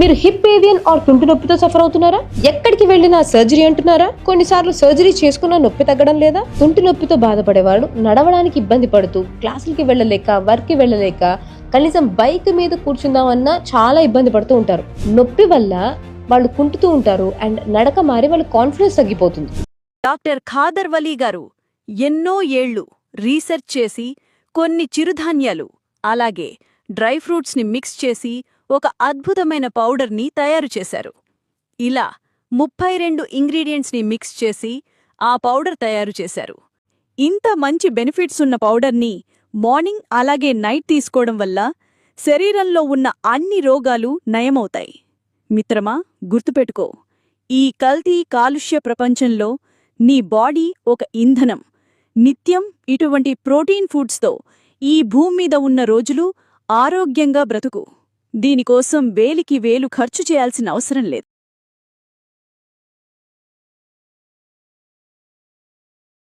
మీరు hip avian are కుంటు నొప్పితో suffer అవుతున్నారా? ఎక్కడికి వెళ్ళినా సర్జరీ అంటున్నారా? కొన్నిసార్లు సర్జరీ చేసుకున్న నొప్పి తగ్గడం లేదా? తుంటి నొప్పితో బాధపడేవాడు నడవడానికి ఇబ్బంది పడుతూ క్లాసులకి వెళ్ళలేక వర్క్కి వెళ్ళలేక కనీసం బైక్ మీద కూర్చుందామన్నా చాలా ఇబ్బంది పడుతూ ఉంటారు. నొప్పి వల్ల వాళ్ళు కుంటుతూ ఉంటారు అండ్ నడక మారి వాళ్ళ కాన్ఫిడెన్స్ తగ్గిపోతుంది. డాక్టర్ ఖాదర్ వలీ గారు ఎన్నో ఏళ్ళు రీసెర్చ్ చేసి కొన్ని చిరుధాన్యాలు అలాగే డ్రై ఫ్రూట్స్ని మిక్స్ చేసి ఒక అద్భుతమైన పౌడర్ని తయారు చేశారు. ఇలా ముప్పై రెండు ఇంగ్రీడియంట్స్ని మిక్స్ చేసి ఆ పౌడర్ తయారు చేశారు. ఇంత మంచి బెనిఫిట్స్ ఉన్న పౌడర్ని మార్నింగ్ అలాగే నైట్ తీసుకోవడం వల్ల శరీరంలో ఉన్న అన్ని రోగాలు నయమవుతాయి. మిత్రమా గుర్తుపెట్టుకో ఈ కల్తీ కాలుష్య ప్రపంచంలో నీ బాడీ ఒక ఇంధనం. నిత్యం ఇటువంటి ప్రోటీన్ ఫుడ్స్తో ఈ భూమి మీద ఉన్న రోజులు ఆరోగ్యంగా బ్రతుకు. దీనికోసం వేలికి వేలు ఖర్చు చేయాల్సిన అవసరం లేదు.